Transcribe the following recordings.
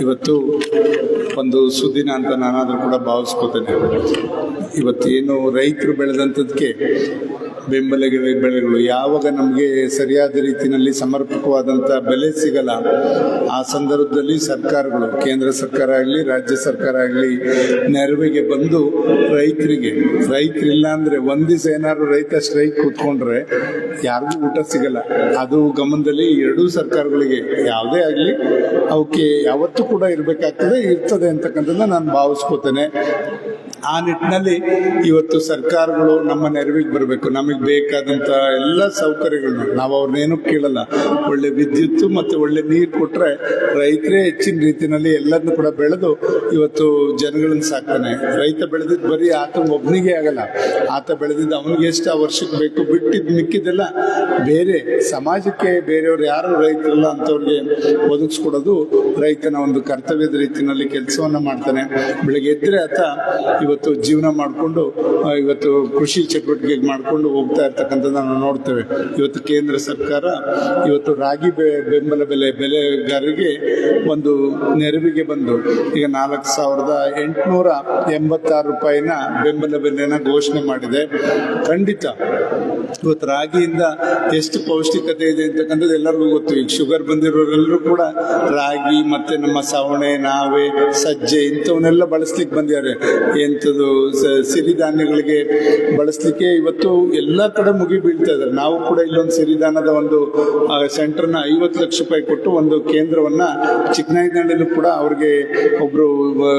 ಇವತ್ತು ಒಂದು ಸುದಿನ ಅಂತ ನಾನಾದರೂ ಕೂಡ ಭಾವಿಸ್ಕೋತೇನೆ. ಇವತ್ತೇನು ರೈತರು ಬೆಳೆದಂಥದ್ದಕ್ಕೆ ಬೆಂಬಲ ಬೆಳೆಗಳು ಯಾವಾಗ ನಮಗೆ ಸರಿಯಾದ ರೀತಿಯಲ್ಲಿ ಸಮರ್ಪಕವಾದಂಥ ಬೆಲೆ ಸಿಗಲ್ಲ, ಆ ಸಂದರ್ಭದಲ್ಲಿ ಸರ್ಕಾರಗಳು, ಕೇಂದ್ರ ಸರ್ಕಾರ ಆಗಲಿ, ರಾಜ್ಯ ಸರ್ಕಾರ ಆಗಲಿ, ನೆರವಿಗೆ ಬಂದು ರೈತರಿಗೆ, ರೈತರಿಲ್ಲ ಅಂದರೆ ಒಂದು ದಿವಸ ಏನಾದ್ರು ರೈತ ಸ್ಟ್ರೈಕ್ ಕೂತ್ಕೊಂಡ್ರೆ ಯಾರಿಗೂ ಊಟ ಸಿಗಲ್ಲ. ಅದು ಗಮನದಲ್ಲಿ ಎರಡೂ ಸರ್ಕಾರಗಳಿಗೆ, ಯಾವುದೇ ಆಗಲಿ, ಅವಕ್ಕೆ ಯಾವತ್ತೂ ಕೂಡ ಇರಬೇಕಾಗ್ತದೆ, ಇರ್ತದೆ ಅಂತಕ್ಕಂಥದ್ದನ್ನ ನಾನು ಭಾವಿಸ್ಕೋತೇನೆ. ಆ ನಿಟ್ಟಿನಲ್ಲಿ ಇವತ್ತು ಸರ್ಕಾರಗಳು ನಮ್ಮ ನೆರವಿಗೆ ಬರಬೇಕು. ನಮಗೆ ಬೇಕಾದಂಥ ಎಲ್ಲ ಸೌಕರ್ಯಗಳನ್ನ ನಾವು ಅವ್ರನ್ನೇನು ಕೇಳಲ್ಲ. ಒಳ್ಳೆ ವಿದ್ಯುತ್ ಮತ್ತು ಒಳ್ಳೆ ನೀರು ಕೊಟ್ಟರೆ ರೈತರೇ ಹೆಚ್ಚಿನ ರೀತಿಯಲ್ಲಿ ಎಲ್ಲರನ್ನು ಕೂಡ ಬೆಳೆದು ಇವತ್ತು ಜನಗಳನ್ನ ಸಾಕ್ತಾನೆ. ರೈತ ಬೆಳೆದಿದ್ದು ಬರೀ ಆತ ಒಬ್ಬನಿಗೆ ಆಗಲ್ಲ. ಆತ ಬೆಳೆದಿದ್ದು ಅವನಿಗೆ ಎಷ್ಟು ಆ ವರ್ಷಕ್ಕೆ ಬೇಕು? ಬಿಟ್ಟಿದ್ದು ಮಿಕ್ಕಿದ್ದೆಲ್ಲ ಬೇರೆ ಸಮಾಜಕ್ಕೆ ಬೇರೆಯವ್ರು ಯಾರು ರೈತರಲ್ಲ ಅಂಥವ್ರಿಗೆ ಒದಗಿಸ್ಕೊಡೋದು ರೈತನ ಒಂದು ಕರ್ತವ್ಯದ ರೀತಿಯಲ್ಲಿ ಕೆಲಸವನ್ನ ಮಾಡ್ತಾನೆ. ಬೆಳಗ್ಗೆ ಎದ್ದರೆ ಆತ ಇವತ್ತು ಜೀವನ ಮಾಡಿಕೊಂಡು ಇವತ್ತು ಕೃಷಿ ಚಟುವಟಿಕೆ ಮಾಡಿಕೊಂಡು ಹೋಗ್ತಾ ಇರ್ತಕ್ಕಂಥದ್ದು ನಾವು ನೋಡ್ತೇವೆ. ಇವತ್ತು ಕೇಂದ್ರ ಸರ್ಕಾರ, ಇವತ್ತು ರಾಗಿ ಬೆ- ಬೆಂಬಲ ಬೆಲೆ, ಬೆಲೆಗಾರರಿಗೆ ಒಂದು ನೆರವಿಗೆ ಬಂದು, ಈಗ ನಾಲ್ಕು ಸಾವಿರದ ಎಂಟುನೂರ ಎಂಬತ್ತಾರು ರೂಪಾಯಿನ ಬೆಂಬಲ ಬೆಲೆನ ಘೋಷಣೆ ಮಾಡಿದೆ. ಖಂಡಿತ, ಇವತ್ತು ರಾಗಿಯಿಂದ ಎಷ್ಟು ಪೌಷ್ಟಿಕತೆ ಇದೆ ಅಂತಕ್ಕಂಥದ್ದು ಎಲ್ಲರಿಗೂ ಗೊತ್ತು. ಈಗ ಶುಗರ್ ಬಂದಿರೋರೆಲ್ಲರೂ ಕೂಡ ರಾಗಿ ಮತ್ತೆ ನಮ್ಮ ಸವಣೆ, ನಾವೆ, ಸಜ್ಜೆ ಇಂಥವನ್ನೆಲ್ಲ ಬಳಸ್ಲಿಕ್ಕೆ ಬಂದಿದ್ದಾರೆ. ಎಂಥದ್ದು ಸ- ಸಿರಿಧಾನ್ಯಗಳಿಗೆ ಬಳಸಲಿಕ್ಕೆ ಇವತ್ತು ಎಲ್ಲ ಕಡೆ ಮುಗಿ ಬೀಳ್ತಾ ಇದ್ದಾರೆ ನಾವು ಕೂಡ ಇಲ್ಲೊಂದು ಸಿರಿಧಾನದ ಒಂದು ಸೆಂಟರ್ನ ಐವತ್ತು ಲಕ್ಷ ರೂಪಾಯಿ ಕೊಟ್ಟು ಒಂದು ಕೇಂದ್ರವನ್ನ ಚಿಕ್ಕನಾಯಿದಾಂಡಲ್ಲೂ ಕೂಡ ಅವ್ರಿಗೆ ಒಬ್ರು ಆ,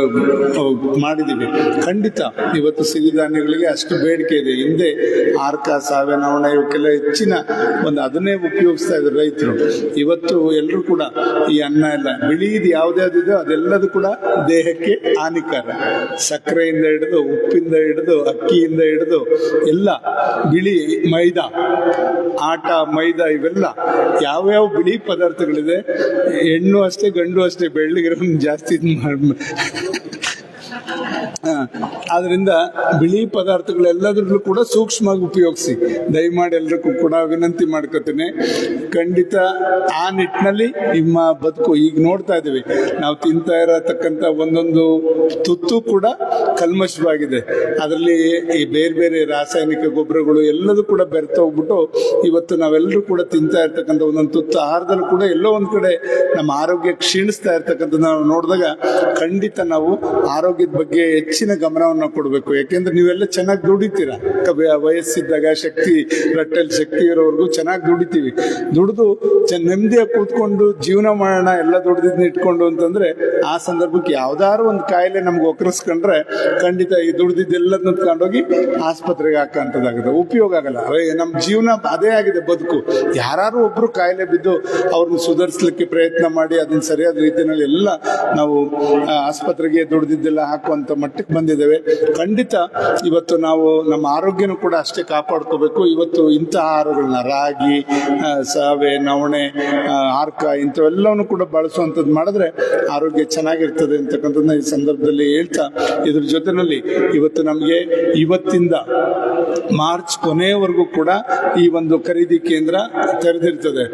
ಮಾಡಿದ್ದೀವಿ. ಖಂಡಿತ ಇವತ್ತು ಸಿರಿಧಾನ್ಯಗಳಿಗೆ ಅಷ್ಟು ಬೇಡಿಕೆ ಇದೆ. ಹಿಂದೆ ಆರ್ಕ ಸಾವೆ ನವಣ ಇವಕ್ಕೆಲ್ಲ ಹೆಚ್ಚಿನ ಒಂದು ಅದನ್ನೇ ಉಪಯೋಗಿಸ್ತಾ ಇದ್ದಾರೆ ರೈತರು. ಇವತ್ತು ಎಲ್ಲರೂ ಕೂಡ ಈ ಅನ್ನ ಎಲ್ಲ ಬಿಳಿದು ಯಾವ್ದ್ಯಾವ್ದಿದೆ ಅದೆಲ್ಲದೂ ಕೂಡ ದೇಹಕ್ಕೆ ಹಾನಿಕಾರ. ಸಕ್ಕರೆಯಿಂದ ಹಿಡಿದು, ಉಪ್ಪಿಂದ ಹಿಡಿದು, ಅಕ್ಕಿಯಿಂದ ಹಿಡಿದು, ಎಲ್ಲ ಬಿಳಿ ಮೈದಾ, ಆಟ, ಮೈದಾ ಇವೆಲ್ಲ ಯಾವ್ಯಾವ ಬಿಳಿ ಪದಾರ್ಥಗಳಿದೆ? ಹೆಣ್ಣು ಅಷ್ಟೇ, ಗಂಡು ಅಷ್ಟೇ ಬೆಳ್ಳಿಗಿರೋ ಜಾಸ್ತಿ ಆದ್ರಿಂದ ಬಿಳಿ ಪದಾರ್ಥಗಳೆಲ್ಲದ್ರಲ್ಲೂ ಕೂಡ ಸೂಕ್ಷ್ಮವಾಗಿ ಉಪಯೋಗಿಸಿ. ದಯಮಾಡಿ ಎಲ್ರಿಗೂ ಕೂಡ ವಿನಂತಿ ಮಾಡ್ಕೋತೇನೆ. ಖಂಡಿತ ಆ ನಿಟ್ಟಿನಲ್ಲಿ ನಿಮ್ಮ ಬದುಕು ಈಗ ನೋಡ್ತಾ ಇದ್ದೀವಿ. ನಾವು ತಿಂತಾ ಇರತಕ್ಕಂಥ ಒಂದೊಂದು ತುತ್ತು ಕೂಡ ಕಲ್ಮಶವಾಗಿದೆ. ಅದರಲ್ಲಿ ಈ ಬೇರೆ ಬೇರೆ ರಾಸಾಯನಿಕ ಗೊಬ್ಬರಗಳು ಎಲ್ಲದೂ ಕೂಡ ಬೆರೆತೋಗ್ಬಿಟ್ಟು ಇವತ್ತು ನಾವೆಲ್ಲರೂ ಕೂಡ ತಿಂತಾ ಇರ್ತಕ್ಕಂಥ ಒಂದೊಂದು ತುತ್ತು ಆಹಾರದಲ್ಲಿ ಕೂಡ ಎಲ್ಲೋ ಒಂದು ಕಡೆ ನಮ್ಮ ಆರೋಗ್ಯ ಕ್ಷೀಣಿಸ್ತಾ ಇರ್ತಕ್ಕಂಥ ನಾವು ನೋಡಿದಾಗ ಖಂಡಿತ ನಾವು ಆರೋಗ್ಯದ ಬಗ್ಗೆ ಹೆಚ್ಚಿನ ಗಮನವನ್ನು ಕೊಡಬೇಕು. ಯಾಕೆಂದ್ರೆ ನೀವೆಲ್ಲ ಚೆನ್ನಾಗಿ ದುಡಿತೀರಾ. ವಯಸ್ಸಿದ್ದಾಗ ಶಕ್ತಿ, ರಟ್ಟಲ್ಲಿ ಶಕ್ತಿ ಇರೋವರೆಗೂ ಚೆನ್ನಾಗಿ ದುಡಿತೀವಿ. ದುಡಿದು ಚ, ನೆಮ್ಮದಿಯಾಗಿ ಕೂತ್ಕೊಂಡು ಜೀವನ ಮಾಡೋಣ, ಎಲ್ಲ ದುಡ್ದಿದ್ನ ಇಟ್ಕೊಂಡು ಅಂತಂದ್ರೆ ಆ ಸಂದರ್ಭಕ್ಕೆ ಯಾವ್ದಾದ್ರು ಒಂದು ಕಾಯಿಲೆ ನಮ್ಗೆ ಒಕ್ಕರಿಸ್ಕೊಂಡ್ರೆ ಖಂಡಿತ ಈ ದುಡ್ದಿದ್ದೆಲ್ಲದನ್ನ ತಗೊಂಡೋಗಿ ಆಸ್ಪತ್ರೆಗೆ ಹಾಕಂತದಾಗುತ್ತೆ. ಉಪಯೋಗ ಆಗಲ್ಲ. ನಮ್ಮ ಜೀವನ ಅದೇ ಆಗಿದೆ ಬದುಕು. ಯಾರು ಒಬ್ರು ಕಾಯಿಲೆ ಬಿದ್ದು ಅವ್ರನ್ನ ಸುಧಾರಿಸ್ಲಿಕ್ಕೆ ಪ್ರಯತ್ನ ಮಾಡಿ, ಅದನ್ನ ಸರಿಯಾದ ರೀತಿಯಲ್ಲಿ ಎಲ್ಲ ನಾವು ಆಸ್ಪತ್ರೆಗೆ ದುಡ್ದಿದ್ದೆಲ್ಲ ಹಾಕುವಂತ ಮಟ್ಟಕ್ಕೆ ಬಂದಿದ್ದೇವೆ. ಖಂಡಿತ ಇವತ್ತು ನಾವು ನಮ್ಮ ಆರೋಗ್ಯನೂ ಕೂಡ ಅಷ್ಟೇ ಕಾಪಾಡ್ಕೋಬೇಕು. ಇವತ್ತು ಇಂಥ ಆಹಾರಗಳನ್ನ ರಾಗಿ ಸಾವೆ, ನವಣೆ ಆರ್ಕ ಇಂಥವೆಲ್ಲವನ್ನು ಕೂಡ ಬಳಸುವಂಥದ್ದು ಮಾಡಿದ್ರೆ ಆರೋಗ್ಯ ಚೆನ್ನಾಗಿರ್ತದೆ ಅಂತಕ್ಕಂಥದ್ದನ್ನ ಈ ಸಂದರ್ಭದಲ್ಲಿ ಹೇಳ್ತಾ ಇದ್ರ ಜೊತೆನಲ್ಲಿ ಇವತ್ತು ನಮಗೆ ಇವತ್ತಿಂದ ಮಾರ್ಚ್ ಕೊನೆಯವರೆಗೂ ಕೂಡ ಈ ಒಂದು ಖರೀದಿ ಕೇಂದ್ರ ತೆರೆದಿರ್ತದೆ.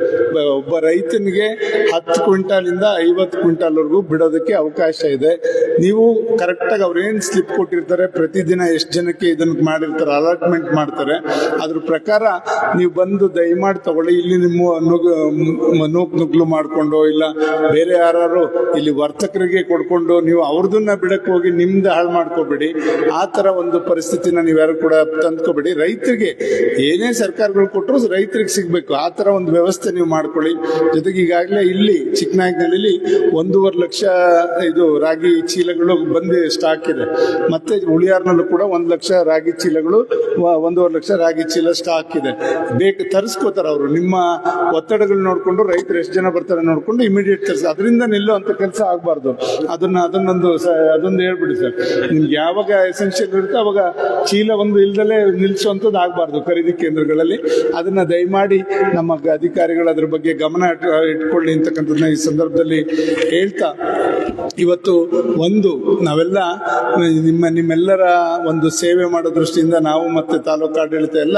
ಒಬ್ಬ ರೈತನಿಗೆ ಹತ್ತು ಕ್ವಿಂಟಾಲಿಂದ ಐವತ್ತು ಕ್ವಿಂಟಾಲ್ವರೆಗೂ ಬಿಡೋದಕ್ಕೆ ಅವಕಾಶ ಇದೆ. ನೀವು ಕರೆಕ್ಟಾಗಿ ಅವ್ರು ಏನು ಸ್ಲಿಪ್ ಕೊಟ್ಟಿರ್ತಾರೆ? ಪ್ರತಿದಿನ ಎಷ್ಟು ಜನಕ್ಕೆ ಇದನ್ನು ಮಾಡಿರ್ತಾರೆ? ಅಲಾಟ್ಮೆಂಟ್ ಮಾಡ್ತಾರೆ. ಅದ್ರ ಪ್ರಕಾರ ನೀವು ಬಂದು ದಯಮಾಡಿ ತಗೊಳ್ಳಿ. ಇಲ್ಲಿ ನಿಮ್ಮ ನೂಕ್ ನುಗ್ಲು ಮಾಡಿಕೊಂಡು, ಇಲ್ಲ ಬೇರೆ ಯಾರು ಇಲ್ಲಿ ವರ್ತಕರಿಗೆ ಕೊಡ್ಕೊಂಡು ನೀವು ಅವ್ರದನ್ನ ಬಿಡಕ್ಕೆ ಹೋಗಿ ನಿಮ್ದು ಹಾಳು ಮಾಡ್ಕೋಬೇಡಿ. ಆ ಥರ ಒಂದು ಪರಿಸ್ಥಿತಿನ ನೀವ್ಯಾರು ಕೂಡ ತಂದ್ಕೋಬೇಡಿ. ರೈತರಿಗೆ ಏನೇ ಸರ್ಕಾರಗಳು ಕೊಟ್ಟರು ರೈತರಿಗೆ ಸಿಗಬೇಕು. ಆ ಥರ ಒಂದು ವ್ಯವಸ್ಥೆ ನೀವು ಮಾಡ್ಕೊಳ್ಳಿ. ಜೊತೆಗೆ ಈಗಾಗಲೇ ಇಲ್ಲಿ ಚಿಕ್ಕನಾಯಕನಹಳ್ಳಿಲಿ ಒಂದೂವರೆ ಲಕ್ಷ ಇದು ರಾಗಿ ಚೀಲಗಳು ಬಂದು ಸ್ಟಾಕ್ ಇದೆ. ಮತ್ತೆ ಉಳಿಯಾರ್ನಲ್ಲೂ ಕೂಡ ಒಂದು ಲಕ್ಷ ರಾಗಿ ಚೀಲಗಳು ಒಂದೂವರೆ ಲಕ್ಷ ರಾಗಿ ಚೀಲ ಸ್ಟಾಕ್ ಇದೆ. ಬೇಕು ತರಿಸ್ಕೋತಾರೆ ಅವರು. ನಿಮ್ಮ ಒತ್ತಡಗಳು ನೋಡಿಕೊಂಡು ರೈತರು ಎಷ್ಟು ಜನ ಬರ್ತಾರೆ ನೋಡಿಕೊಂಡು ಇಮಿಡಿಯೇಟ್ ತರಿಸಿ ಅದರಿಂದ ನಿಲ್ಲೋ ಅಂತ ಕೆಲಸ ಆಗಬಾರ್ದು. ಅದನ್ನ, ಅದನ್ನೊಂದು ಅದೊಂದು ಹೇಳ್ಬಿಡಿ ಸರ್. ನಿಮ್ಗೆ ಯಾವಾಗ ಎಸೆನ್ಷಿಯಲ್ ಇರುತ್ತೆ ಅವಾಗ ಚೀಲ ಒಂದು ಇಲ್ದಲೇ ನಿಲ್ಲಿಸುವಂಥದ್ದು ಆಗಬಾರ್ದು ಖರೀದಿ ಕೇಂದ್ರಗಳಲ್ಲಿ. ಅದನ್ನ ದಯಮಾಡಿ ನಮ್ಮ ಅಧಿಕಾರಿಗಳು ಅದ್ರ ಬಗ್ಗೆ ಗಮನ ಇಟ್- ಇಟ್ಕೊಳ್ಳಿ ಅಂತಕ್ಕಂಥದ್ದನ್ನ ಈ ಸಂದರ್ಭದಲ್ಲಿ ಹೇಳ್ತಾ, ಇವತ್ತು ಒಂದು, ನಾವೆಲ್ಲ ನಿಮ್ಮ ನಿಮ್ಮೆಲ್ಲರ ಒಂದು ಸೇವೆ ಮಾಡೋ ದೃಷ್ಟಿಯಿಂದ ನಾವು ಮತ್ತೆ ತಾಲೂಕು ಆಡಳಿತ ಎಲ್ಲ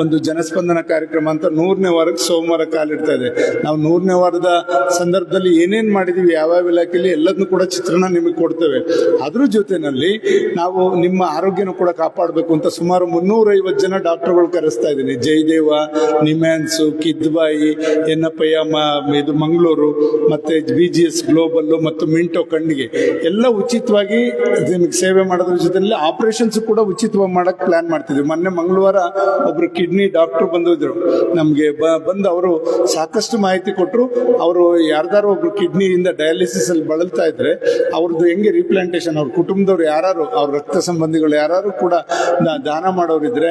ಒಂದು ಜನಸ್ಪಂದನ ಕಾರ್ಯಕ್ರಮ ಅಂತ ನೂರನೇ ವಾರಕ್ಕೆ ಸೋಮವಾರ ಕಾಲಿಡ್ತಾ ಇದೆ. ನಾವು ನೂರನೇ ವಾರದ ಸಂದರ್ಭದಲ್ಲಿ ಏನೇನು ಮಾಡಿದೀವಿ, ಯಾವ್ಯಾವ ಇಲಾಖೆಯಲ್ಲಿ ಎಲ್ಲದನ್ನು ಕೂಡ ಚಿತ್ರಣ ನಿಮಗೆ ಕೊಡ್ತೇವೆ. ಅದ್ರ ಜೊತೆನಲ್ಲಿ ನಾವು ನಿಮ್ಮ ಆರೋಗ್ಯನ ಕೂಡ ಕಾಪಾಡಬೇಕು ಅಂತ ಸುಮಾರು ಮುನ್ನೂರೈವತ್ತು ಜನ ಡಾಕ್ಟರ್ಗಳು ಕರೆಸ್ತಾ ಇದ್ದೀನಿ. ಜಯದೇವ, ನಿಮ್ಯಾನ್ಸು ಕಿದ್ಬಾಯಿ ಎನ್ನಪ್ಪಯ್ಯ ಇದು ಮಂಗಳೂರು, ಮತ್ತೆ ಬಿ ಜಿ ಎಸ್ ಗ್ಲೋಬಲ್ಲು ಮತ್ತು ಮಿಂಟೋ ಕಣ್ಣಿಗೆ. ಎಲ್ಲ ಉಚಿತವಾಗಿ ನಿಮಗೆ ಸೇವೆ ಮಾಡೋದ್ರ ಜೊತೆಲಿ ಆಪರೇಷನ್ಸ್ ಕೂಡ ಉಚಿತವಾಗಿ ಮಾಡಕ್ ಪ್ಲಾನ್ ಮಾಡ್ತಿದ್ವಿ. ಮೊನ್ನೆ ಮಂಗಳವಾರ ಒಬ್ರು ಕಿಡ್ನಿ ಡಾಕ್ಟರ್ ಬಂದಿದ್ರು. ನಮಗೆ ಬಂದು ಅವರು ಸಾಕಷ್ಟು ಮಾಹಿತಿ ಕೊಟ್ಟರು ಅವರು ಯಾರ್ದಾರು ಒಬ್ರು ಕಿಡ್ನಿಯಿಂದ ಡಯಾಲಿಸಿಸ್ ಅಲ್ಲಿ ಬಳಲ್ತಾ ಇದ್ರೆ ಅವ್ರದ್ದು ಹೆಂಗೆ ರೀಪ್ಲಾಂಟೇಶನ್ ಅವ್ರ ಕುಟುಂಬದವ್ರು ಯಾರು ಅವ್ರ ರಕ್ತ ಸಂಬಂಧಿಗಳು ಯಾರು ಕೂಡ ದಾನ ಮಾಡೋರಿದ್ರೆ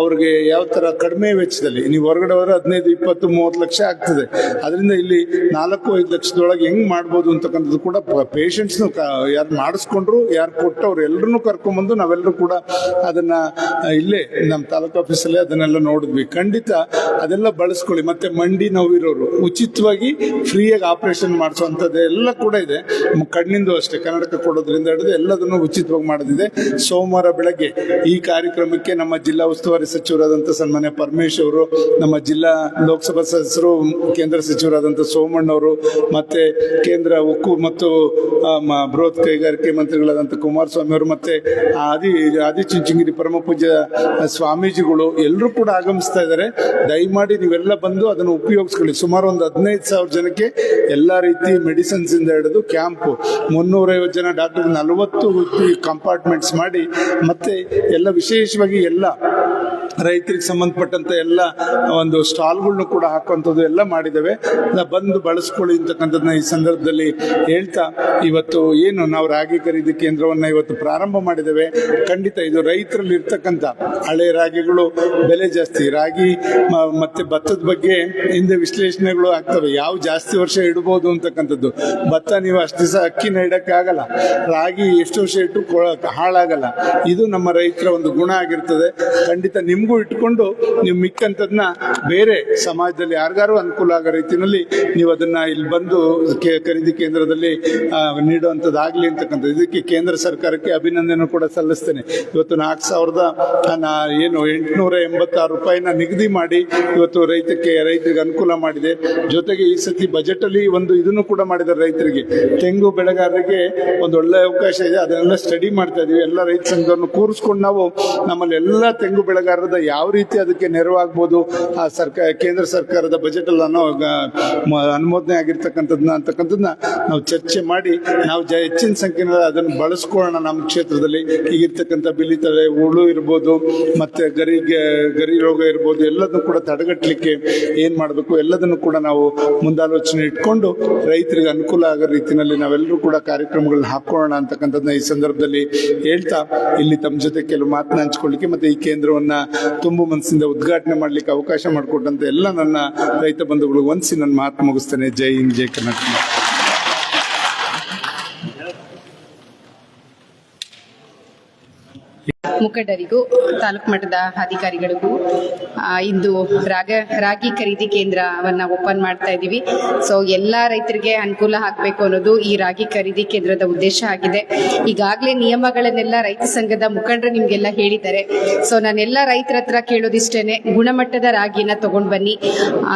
ಅವ್ರಿಗೆ ಯಾವ ತರ ಕಡಿಮೆ ವೆಚ್ಚದಲ್ಲಿ, ನೀವು ಹೊರಗಡೆ ಹೋದ್ರೆ ಹದಿನೈದು, ಇಪ್ಪತ್ತು, ಮೂವತ್ತು ಲಕ್ಷ ಆಗ್ತದೆ. ಅದರಿಂದ ಇಲ್ಲಿ ನಾಲ್ಕು, ಐದು ಲಕ್ಷದೊಳಗೆ ಹೆಂಗ್ ಮಾಡ್ಬೋದು ಅಂತಕ್ಕಂಥದ್ದು ಕೂಡ ಪೇಷಂಟ್ಸ್ನು ಯಾರು ಮಾಡಿಸ್ಕೊಂಡ್ರು, ಯಾರು ಕೊಟ್ಟವ್ರು ಎಲ್ಲರೂ ಕರ್ಕೊಂಡ್ಬಂದು ನಾವೆಲ್ಲರೂ ಕೂಡ ಅದನ್ನ ಇಲ್ಲೇ ನಮ್ಮ ತಾಲೂಕು ಆಫೀಸಲ್ಲೇ ಅದನ್ನೆಲ್ಲ ನೋಡಿದ್ವಿ. ಖಂಡಿತ ಅದೆಲ್ಲ ಬಳಸ್ಕೊಳ್ಳಿ. ಮತ್ತೆ ಮಂಡಿ ನೋವಿರೋರು, ಉಚಿತವಾಗಿ ಫ್ರೀಯಾಗಿ ಆಪರೇಷನ್ ಮಾಡಿಸುವಂಥದ್ದು ಎಲ್ಲ ಕೂಡ ಇದೆ. ಕಣ್ಣಿಂದು ಅಷ್ಟೇ, ಕನ್ನಡಕ ಕೊಡೋದ್ರಿಂದ ಹಿಡಿದು ಎಲ್ಲದನ್ನು ಉಚಿತವಾಗಿ ಮಾಡೋದಿದೆ. ಸೋಮವಾರ ಬೆಳಗ್ಗೆ ಈ ಕಾರ್ಯಕ್ರಮಕ್ಕೆ ನಮ್ಮ ಜಿಲ್ಲಾ ಉಸ್ತುವಾರಿ ಸಚಿವರಾದಂಥ ಸನ್ಮಾನ್ಯ ಪರಮೇಶ್ ಅವರು, ನಮ್ಮ ಜಿಲ್ಲಾ ಲೋಕಸಭಾ ಸದಸ್ಯರು, ಕೇಂದ್ರ ಸಚಿವರಾದಂಥ ಸೋಮಣ್ಣವರು ಮತ್ತೆ ಕೇಂದ್ರ ಉಕ್ಕು ಮತ್ತು ಬೃಹತ್ ಕೈಗಾರಿಕೆ ಮಂತ್ರಿಗಳಾದಂಥ ಕುಮಾರಸ್ವಾಮಿ ಅವರು ಮತ್ತೆ ಆದಿ ಆದಿಚುಂಚನಗಿರಿ ಪರಮ ಪೂಜ್ಯ ಸ್ವಾಮೀಜಿಗಳು ಎಲ್ಲರೂ ಕೂಡ ಆಗಮಿಸ್ತಾ ಇದ್ದಾರೆ. ದಯಮಾಡಿ ನೀವೆಲ್ಲ ಬಂದು ಅದನ್ನು ಉಪಯೋಗಿಸ್ಕೊಳ್ಳಿ. ಸುಮಾರು ಒಂದು ಹದಿನೈದು ಸಾವಿರ ಜನಕ್ಕೆ ಎಲ್ಲ ರೀತಿ ಮೆಡಿಸಿನ್ಸ್ ಇಂದ ಹಿಡಿದು ಕ್ಯಾಂಪ್ ಮುನ್ನೂರೈವತ್ತು ಜನ ಡಾಕ್ಟರ್ ನಲವತ್ತು ಕಂಪಾರ್ಟ್ಮೆಂಟ್ಸ್ ಮಾಡಿ ಮತ್ತೆ ಎಲ್ಲ ವಿಶೇಷವಾಗಿ ಎಲ್ಲ ರೈತರಿಗೆ ಸಂಬಂಧಪಟ್ಟಂತ ಎಲ್ಲ ಒಂದು ಸ್ಟಾಲ್ಗಳನ್ನು ಕೂಡ ಹಾಕುವಂಥದ್ದು ಎಲ್ಲ ಮಾಡಿದ್ದೇವೆ. ಬಂದು ಬಳಸ್ಕೊಳ್ಳಿ ಅಂತಕ್ಕಂಥದ್ದನ್ನ ಈ ಸಂದರ್ಭದಲ್ಲಿ ಹೇಳ್ತಾ, ಇವತ್ತು ಏನು ನಾವು ರಾಗಿ ಖರೀದಿ ಕೇಂದ್ರವನ್ನ ಇವತ್ತು ಪ್ರಾರಂಭ ಮಾಡಿದ್ದೇವೆ. ಖಂಡಿತ ಇದು ರೈತರಲ್ಲಿ ಇರ್ತಕ್ಕಂಥ ಹಳೆ ರಾಗಿಗಳು ಬೆಲೆ ಜಾಸ್ತಿ. ರಾಗಿ ಮತ್ತೆ ಭತ್ತದ ಬಗ್ಗೆ ಹಿಂದೆ ವಿಶ್ಲೇಷಣೆಗಳು ಆಗ್ತವೆ. ಯಾವ ಜಾಸ್ತಿ ವರ್ಷ ಇಡಬಹುದು ಅಂತಕ್ಕಂಥದ್ದು. ಭತ್ತ ನೀವು ಅಷ್ಟು ದಿವಸ ಅಕ್ಕಿನ ಇಡಕ್ಕೆ ಆಗಲ್ಲ. ರಾಗಿ ಎಷ್ಟು ವರ್ಷ ಇಟ್ಟು ಹಾಳಾಗಲ್ಲ. ಇದು ನಮ್ಮ ರೈತರ ಒಂದು ಗುಣ ಆಗಿರ್ತದೆ. ಖಂಡಿತ ನಿಮ್ಗೂ ಇಟ್ಕೊಂಡು ನೀವು ಮಿಕ್ಕಂಥದನ್ನ ಬೇರೆ ಸಮಾಜದಲ್ಲಿ ಯಾರಿಗಾರು ಅನುಕೂಲ ಆಗೋ ರೀತಿಯಲ್ಲಿ ನೀವು ಅದನ್ನ ಇಲ್ಲಿ ಬಂದು ಖರೀದಿ ಕೇಂದ್ರದಲ್ಲಿ ನೀಡುವಂಥದ್ದಾಗಲಿ ಅಂತಕ್ಕಂಥ ಇದಕ್ಕೆ ಕೇಂದ್ರ ಸರ್ಕಾರಕ್ಕೆ ಅಭಿನಂದನೆ ಕೂಡ ಸಲ್ಲಿಸ್ತೇನೆ. ಇವತ್ತು ನಾಲ್ಕು ಸಾವಿರದ ಏನು, ಎಂಟುನೂರ ಎಂಬತ್ತಾರು ರೂಪಾಯಿನ ನಿಗದಿ ಮಾಡಿ ಇವತ್ತು ರೈತಕ್ಕೆ, ರೈತರಿಗೆ ಅನುಕೂಲ ಮಾಡಿದೆ. ಜೊತೆಗೆ ಈ ಸತಿ ಬಜೆಟ್ ಅಲ್ಲಿ ಒಂದು ಇದನ್ನು ಕೂಡ ಮಾಡಿದ್ದಾರೆ ರೈತರಿಗೆ. ತೆಂಗು ಬೆಳೆಗಾರರಿಗೆ ಒಂದು ಒಳ್ಳೆ ಅವಕಾಶ ಇದೆ. ಅದನ್ನೆಲ್ಲ ಸ್ಟಡಿ ಮಾಡ್ತಾ ಇದೀವಿ. ಎಲ್ಲ ರೈತ ಸಂಘವನ್ನು ಕೂರಿಸ್ಕೊಂಡು ನಾವು ನಮ್ಮಲ್ಲಿ ಎಲ್ಲ ತೆಂಗು ಬೆಳೆಗಾರರದ ಯಾವ ರೀತಿ ಅದಕ್ಕೆ ನೆರವಾಗ್ಬೋದು, ಆ ಸರ್ಕಾರ ಕೇಂದ್ರ ಸರ್ಕಾರದ ಬಜೆಟ್ ಅಲ್ಲಿ ಅನ್ನೋ ಅನುಮೋದನೆ ಆಗಿರ್ತಕ್ಕಂಥದ್ದನ್ನ ಅಂತಕ್ಕಂಥದ್ದನ್ನ ನಾವು ಚರ್ಚೆ ಮಾಡಿ, ನಾವು ಜ, ಹೆಚ್ಚಿನ ಸಂಖ್ಯೆಯಲ್ಲಿ ಅದನ್ನು ಬಳಸ್ಕೊಳ್ಳೋಣ ನಮ್ಮ ಕ್ಷೇತ್ರದಲ್ಲಿ. ಈಗಿರ್ತಕ್ಕಂಥ ಬಿಲಿ ತಲೆ ಹುಳು ಇರ್ಬೋದು, ಮತ್ತೆ ಗರಿ ಗರಿ ರೋಗ ಇರ್ಬೋದು, ಎಲ್ಲದನ್ನು ಕೂಡ ತಡೆಗಟ್ಟಲಿಕ್ಕೆ ಏನು ಮಾಡಬೇಕು, ಎಲ್ಲದನ್ನು ಕೂಡ ನಾವು ಮುಂದಾಲೋಚನೆ ಇಟ್ಕೊಂಡು, ರೈತರಿಗೆ ಅನುಕೂಲ ಆಗೋ ರೀತಿಯಲ್ಲಿ ನಾವೆಲ್ಲರೂ ಕೂಡ ಕಾರ್ಯಕ್ರಮಗಳನ್ನ ಹಾಕೊಳ್ಳೋಣ ಅಂತಕ್ಕಂಥದ್ದನ್ನ ಈ ಸಂದರ್ಭದಲ್ಲಿ ಹೇಳ್ತಾ, ಇಲ್ಲಿ ತಮ್ಮ ಜೊತೆ ಕೆಲವು ಮಾತನ್ನ ಹಂಚ್ಕೊಳ್ಳಿಕ್ಕೆ ಮತ್ತೆ ಈ ಕೇಂದ್ರವನ್ನ ತುಂಬು ಮನಸ್ಸಿಂದ ಉದ್ಘಾಟನೆ ಮಾಡಲಿಕ್ಕೆ ಅವಕಾಶ ಮಾಡಿಕೊಟ್ಟಂತ ಎಲ್ಲ ನನ್ನ ರೈತ ಬಂಧುಗಳು ಒಂದಿಸಿ ನನ್ನ ಮಾತು ಮುಗಿಸ್ತೇನೆ. ಜೈ ಹಿಂದ್, ಜೈ ಕರ್ನಾಟಕ. ಮುಖಂಡರಿಗೂ ತಾಲೂಕು ಮಟ್ಟದ ಅಧಿಕಾರಿಗಳಿಗೂ ಇಂದು ರಾಗ ರಾಗಿ ಖರೀದಿ ಕೇಂದ್ರವನ್ನು ಓಪನ್ ಮಾಡ್ತಾ ಇದ್ದೀವಿ. ಸೊ ಎಲ್ಲ ರೈತರಿಗೆ ಅನುಕೂಲ ಆಗಬೇಕು ಅನ್ನೋದು ಈ ರಾಗಿ ಖರೀದಿ ಕೇಂದ್ರದ ಉದ್ದೇಶ ಆಗಿದೆ. ಈಗಾಗಲೇ ನಿಯಮಗಳನ್ನೆಲ್ಲ ರೈತ ಸಂಘದ ಮುಖಂಡರು ನಿಮಗೆಲ್ಲ ಹೇಳಿದ್ದಾರೆ. ಸೊ ನಾನೆಲ್ಲ ರೈತರ ಹತ್ರ ಕೇಳೋದಿಷ್ಟೇನೆ. ಗುಣಮಟ್ಟದ ರಾಗಿನ ತಗೊಂಡು ಬನ್ನಿ.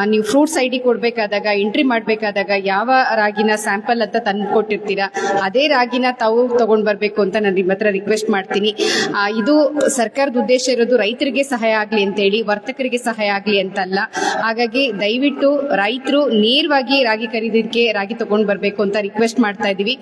ನೀವು ಫ್ರೂಟ್ಸ್ ಐ ಡಿ ಕೊಡ್ಬೇಕಾದಾಗ ಎಂಟ್ರಿ ಮಾಡಬೇಕಾದಾಗ ಯಾವ ರಾಗಿನ ಸ್ಯಾಂಪಲ್ ಅಂತ ತಂದು ಕೊಟ್ಟಿರ್ತೀರಾ ಅದೇ ರಾಗಿನ ತಾವು ತಗೊಂಡು ಬರಬೇಕು ಅಂತ ನಾನು ನಿಮ್ಮ ಹತ್ರ ರಿಕ್ವೆಸ್ಟ್ ಮಾಡ್ತೀನಿ. ಆ, ಇದು ಸರ್ಕಾರದ ಉದ್ದೇಶ ಇರೋದು ರೈತರಿಗೆ ಸಹಾಯ ಆಗಲಿ ಅಂತ ಹೇಳಿ, ವರ್ತಕರಿಗೆ ಸಹಾಯ ಆಗಲಿ ಅಂತಲ್ಲ. ಹಾಗಾಗಿ ದಯವಿಟ್ಟು ರೈತರು ನೇರವಾಗಿ ರಾಗಿ ಖರೀದಿಗೆ ರಾಗಿ ತಗೊಂಡು ಬರಬೇಕು ಅಂತ ರಿಕ್ವೆಸ್ಟ್ ಮಾಡ್ತಾ ಇದೀವಿ.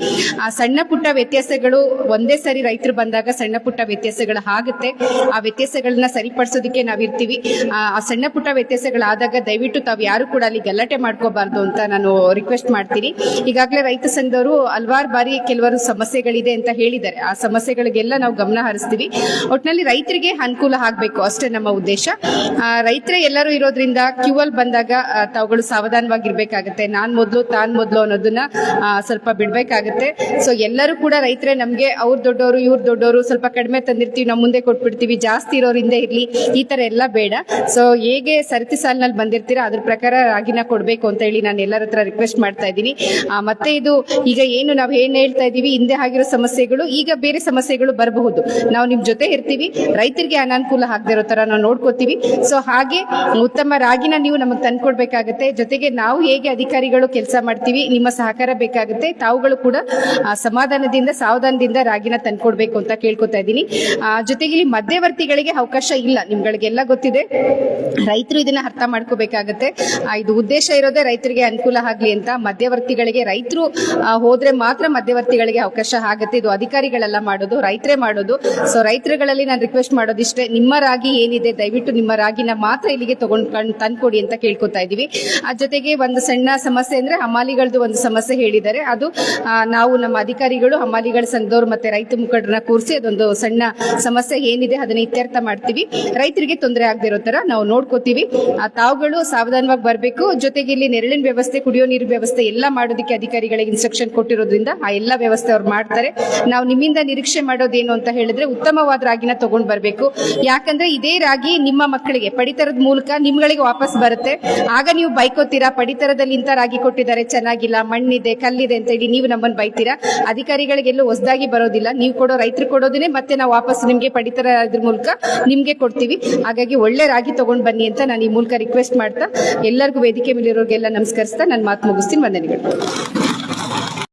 ಆ ಸಣ್ಣ ಪುಟ್ಟ ವ್ಯತ್ಯಾಸಗಳು ಒಂದೇ ಸಾರಿ ರೈತರು ಬಂದಾಗ ಸಣ್ಣ ಪುಟ್ಟ ವ್ಯತ್ಯಾಸಗಳು ಆಗುತ್ತೆ. ಆ ವ್ಯತ್ಯಾಸಗಳನ್ನ ಸರಿಪಡಿಸೋದಕ್ಕೆ ನಾವಿರ್ತೀವಿ. ಆ ಸಣ್ಣ ಪುಟ್ಟ ವ್ಯತ್ಯಾಸಗಳಾದಾಗ ದಯವಿಟ್ಟು ತಾವು ಯಾರು ಕೂಡ ಅಲ್ಲಿ ಗಲಾಟೆ ಮಾಡ್ಕೋಬಾರ್ದು ಅಂತ ನಾನು ರಿಕ್ವೆಸ್ಟ್ ಮಾಡ್ತೀನಿ. ಈಗಾಗಲೇ ರೈತ ಸಂಘದವರು ಹಲವಾರು ಬಾರಿ ಕೆಲವರು ಸಮಸ್ಯೆಗಳಿದೆ ಅಂತ ಹೇಳಿದ್ದಾರೆ. ಆ ಸಮಸ್ಯೆಗಳಿಗೆಲ್ಲ ನಾವು ಗಮನ ಹರಿಸ್ತೀವಿ. ಒಟ್ಟಿನಲ್ಲಿ ರೈತರಿಗೆ ಅನುಕೂಲ ಆಗಬೇಕು, ಅಷ್ಟೇ ನಮ್ಮ ಉದ್ದೇಶ. ರೈತರೇ ಎಲ್ಲರೂ ಇರೋದ್ರಿಂದ ಕ್ಯೂ ಅಲ್ಲಿ ಬಂದಾಗ ತಾವುಗಳು ಸಾವಧಾನವಾಗಿರ್ಬೇಕಾಗತ್ತೆ. ನಾನ್ ಮೊದಲು, ತಾನ್ ಮೊದಲು ಅನ್ನೋದನ್ನ ಸ್ವಲ್ಪ ಬಿಡ್ಬೇಕಾಗತ್ತೆ. ಸೊ ಎಲ್ಲರೂ ಕೂಡ ರೈತರೇ ನಮ್ಗೆ ಅವ್ರ ದೊಡ್ಡವರು ಇವ್ರು ದೊಡ್ಡವರು ಸ್ವಲ್ಪ ಕಡಿಮೆ ತಂದಿರ್ತೀವಿ ನಮ್ಮ ಮುಂದೆ ಕೊಟ್ಬಿಡ್ತೀವಿ, ಜಾಸ್ತಿ ಇರೋರಿಂದ ಇರ್ಲಿ, ಈ ತರ ಎಲ್ಲ ಬೇಡ. ಸೊ ಹೇಗೆ ಸರತಿ ಸಾಲಿನಲ್ಲಿ ಬಂದಿರ್ತೀರಾ, ಅದ್ರ ಪ್ರಕಾರ ರಾಗಿನ ಕೊಡ್ಬೇಕು ಅಂತ ಹೇಳಿ ನಾನು ಎಲ್ಲರ ಹತ್ರ ರಿಕ್ವೆಸ್ಟ್ ಮಾಡ್ತಾ ಇದ್ದೀನಿ. ಮತ್ತೆ ಇದು, ಈಗ ಏನು ನಾವು ಏನ್ ಹೇಳ್ತಾ ಇದೀವಿ ಹಿಂದೆ ಆಗಿರೋ ಸಮಸ್ಯೆಗಳು, ಈಗ ಬೇರೆ ಸಮಸ್ಯೆಗಳು ಬರಬಹುದು. ನಾವು ನಿಮ್ ಜೊತೆ ಇರ್ತೀವಿ. ರೈತರಿಗೆ ಅನಾನುಕೂಲ ಆಗದೆ ಇರೋ ತರ ನಾವು ನೋಡ್ಕೋತೀವಿ. ಸೊ ಹಾಗೆ ಉತ್ತಮ ರಾಗಿನ ನೀವು ನಮಗೆ ತಂದ್ಕೊಡ್ಬೇಕಾಗತ್ತೆ. ಜೊತೆಗೆ ನಾವು ಹೇಗೆ ಅಧಿಕಾರಿಗಳು ಕೆಲಸ ಮಾಡ್ತೀವಿ, ನಿಮ್ಮ ಸಹಕಾರ ಬೇಕಾಗುತ್ತೆ. ತಾವುಗಳು ಕೂಡ ಸಮಾಧಾನದಿಂದ, ಸಾವಧಾನದಿಂದ ರಾಗಿನ ತಂದ್ಕೊಡ್ಬೇಕು ಅಂತ ಕೇಳ್ಕೊತಾ ಇದ್ದೀನಿ. ಜೊತೆಗೆ ಇಲ್ಲಿ ಮಧ್ಯವರ್ತಿಗಳಿಗೆ ಅವಕಾಶ ಇಲ್ಲ. ನಿಮ್ಗಳಿಗೆಲ್ಲ ಗೊತ್ತಿದೆ. ರೈತರು ಇದನ್ನ ಅರ್ಥ ಮಾಡ್ಕೋಬೇಕಾಗತ್ತೆ. ಇದು ಉದ್ದೇಶ ಇರೋದೇ ರೈತರಿಗೆ ಅನುಕೂಲ ಆಗ್ಲಿ ಅಂತ. ಮಧ್ಯವರ್ತಿಗಳಿಗೆ, ರೈತರು ಹೋದ್ರೆ ಮಾತ್ರ ಮಧ್ಯವರ್ತಿಗಳಿಗೆ ಅವಕಾಶ ಆಗುತ್ತೆ. ಇದು ಅಧಿಕಾರಿಗಳೆಲ್ಲ ಮಾಡೋದು, ರೈತರೇ ಮಾಡೋದು. ಸೊ ರೈತರುಗಳಲ್ಲಿ ನಾನು ರಿಕ್ವೆಸ್ಟ್ ಮಾಡೋದಿಷ್ಟೇ ನಿಮ್ಮ ರಾಗಿ ಏನಿದೆ, ದಯವಿಟ್ಟು ನಿಮ್ಮ ರಾಗಿನ ಮಾತ್ರ ಇಲ್ಲಿಗೆ ತಗೊಂಡ್ಕೊಂಡು ತಂದ್ಕೊಡಿ ಅಂತ ಕೇಳ್ಕೊತಾ ಇದೀವಿ. ಅದ್ ಜೊತೆಗೆ ಒಂದು ಸಣ್ಣ ಸಮಸ್ಯೆ ಅಂದ್ರೆ ಹಮಾಲಿಗಳದ್ದು ಒಂದು ಸಮಸ್ಯೆ ಹೇಳಿದ್ದಾರೆ. ಅದು ನಾವು ನಮ್ಮ ಅಧಿಕಾರಿಗಳು ಹಮಾಲಿಗಳ ಸಂಘದವ್ರು ಮತ್ತೆ ರೈತ ಮುಖಂಡರನ್ನ ಕೂರಿಸಿ ಅದೊಂದು ಸಣ್ಣ ಸಮಸ್ಯೆ ಏನಿದೆ ಅದನ್ನ ಇತ್ಯರ್ಥ ಮಾಡ್ತೀವಿ. ರೈತರಿಗೆ ತೊಂದರೆ ಆಗದಿರೋ ತರ ನಾವು ನೋಡ್ಕೋತೀವಿ. ತಾವುಗಳು ಸಾವಧಾನವಾಗಿ ಬರಬೇಕು. ಜೊತೆಗೆ ಇಲ್ಲಿ ನೆರಳಿನ ವ್ಯವಸ್ಥೆ, ಕುಡಿಯೋ ನೀರು ವ್ಯವಸ್ಥೆ ಎಲ್ಲ ಮಾಡೋದಕ್ಕೆ ಅಧಿಕಾರಿಗಳಿಗೆ ಇನ್ಸ್ಟ್ರಕ್ಷನ್ ಕೊಟ್ಟಿರೋದ್ರಿಂದ ಆ ಎಲ್ಲ ವ್ಯವಸ್ಥೆ ಅವ್ರು ಮಾಡ್ತಾರೆ. ನಾವು ನಿಮ್ಮಿಂದ ನಿರೀಕ್ಷೆ ಮಾಡೋದೇನು ಅಂತ ಹೇಳಿದ್ರೆ ಉತ್ತಮವಾದ ರಾಗಿನ ತಗೊಂಡ್ ಬರಬೇಕು. ಯಾಕಂದ್ರೆ ಇದೇ ರಾಗಿ ನಿಮ್ಮ ಮಕ್ಕಳಿಗೆ ಪಡಿತರದ ಮೂಲಕ ನಿಮ್ಗಳಿಗೆ ವಾಪಸ್ ಬರುತ್ತೆ. ಆಗ ನೀವು ಬೈಕೋತೀರಾ? ಪಡಿತರದಲ್ಲಿ ಇಂಥ ರಾಗಿ ಕೊಟ್ಟಿದ್ದಾರೆ. ಚೆನ್ನಾಗಿಲ್ಲ, ಮಣ್ಣಿದೆ, ಕಲ್ಲಿದೆ ಅಂತ ಹೇಳಿ ನೀವು ನಮ್ಮನ್ನು ಬೈತೀರಾ? ಅಧಿಕಾರಿಗಳಿಗೆಲ್ಲೂ ಹೊಸದಾಗಿ ಬರೋದಿಲ್ಲ. ನೀವು ಕೊಡೋ ರೈತರು ಕೊಡೋದನ್ನೇ ಮತ್ತೆ ನಾವು ವಾಪಸ್ ನಿಮ್ಗೆ ಪಡಿತರ ಮೂಲಕ ನಿಮ್ಗೆ ಕೊಡ್ತೀವಿ. ಹಾಗಾಗಿ ಒಳ್ಳೆ ರಾಗಿ ತಗೊಂಡ್ ಬನ್ನಿ ಅಂತ ನಾನು ಈ ಮೂಲಕ ರಿಕ್ವೆಸ್ಟ್ ಮಾಡ್ತಾ ಎಲ್ಲರಿಗೂ ವೇದಿಕೆ ಮೇಲಿರೋರಿಗೆಲ್ಲ ನಮಸ್ಕರಿಸ್ತಾ ನನ್ನ ಮಾತು ಮುಗಿಸ್ತೀನಿ. ವಂದನೆಗಳು.